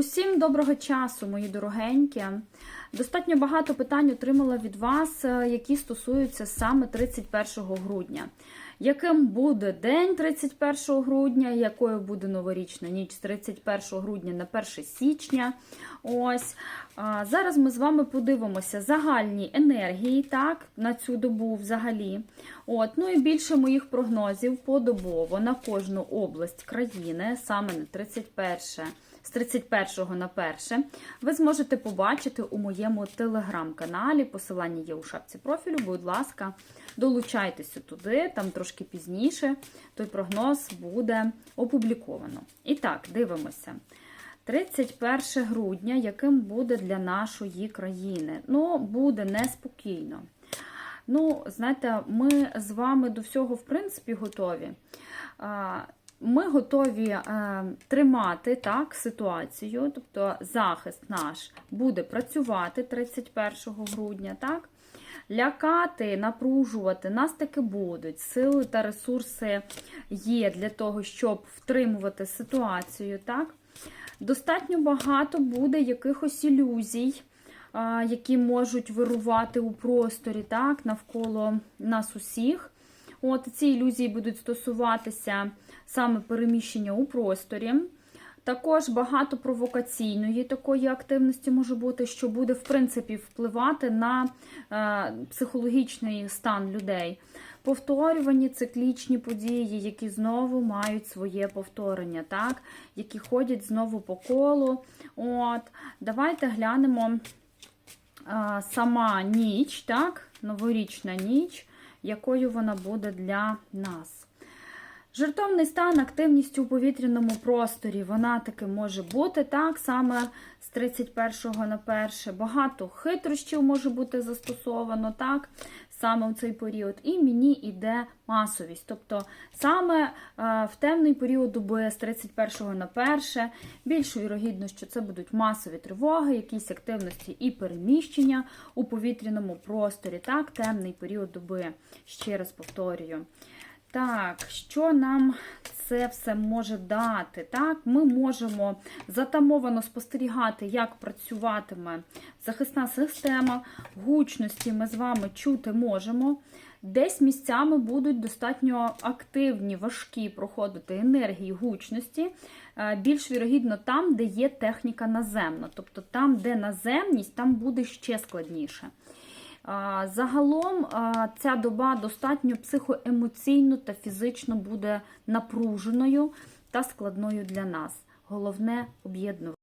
Усім доброго часу, мої дорогенькі. Достатньо багато питань отримала від вас, е, які стосуються саме 31 грудня. Яким буде день 31 грудня, якою буде новорічна ніч з 31 грудня на 1 січня. Ось зараз ми з вами подивимося загальні енергії, так, на цю добу взагалі. От, ну і більше моїх прогнозів подобово на кожну область країни, саме на 31 з 31 на 1 ви зможете побачити у моєму телеграм-каналі. Посилання є у шапці профілю. Будь ласка, долучайтеся туди, там трошки пізніше той прогноз буде опубліковано. І так, дивимося. 31 грудня, яким буде для нашої країни? Ну, буде неспокійно. Ну, знаєте, ми з вами до всього, в принципі, готові. Ми готові е, тримати так ситуацію, тобто захист наш буде працювати 31 грудня, так? Лякати, напружувати нас таки будуть. Сили та ресурси є для того, щоб втримувати ситуацію. так? Достатньо багато буде якихось ілюзій, які можуть вирувати у просторі, так, навколо нас усіх. От Ці ілюзії будуть стосуватися саме переміщення у просторі. Також багато провокаційної такої активності може бути, що буде, в принципі, впливати на е, психологічний стан людей. Повторювані циклічні події, які знову мають своє повторення, так? які ходять знову по колу. От, Давайте глянемо е, сама ніч, так? новорічна ніч якою вона буде для нас. Жертовний стан активністю у повітряному просторі, вона таки може бути так, саме з 31 на 1. Багато хитрощів може бути застосовано так, саме в цей період. І мені йде масовість. Тобто саме е, в темний період доби з 31 на 1, більш вірогідно, що це будуть масові тривоги, якісь активності і переміщення у повітряному просторі. Так, темний період доби, ще раз повторюю. Так, що нам це все може дати? Так, Ми можемо затамовано спостерігати, як працюватиме захисна система, гучності ми з вами чути можемо. Десь місцями будуть достатньо активні, важкі проходити енергії гучності, е, більш вірогідно там, де є техніка наземна. Тобто там, де наземність, там буде ще складніше. Загалом ця доба достатньо психоемоційно та фізично буде напруженою та складною для нас. Головне об'єднувати.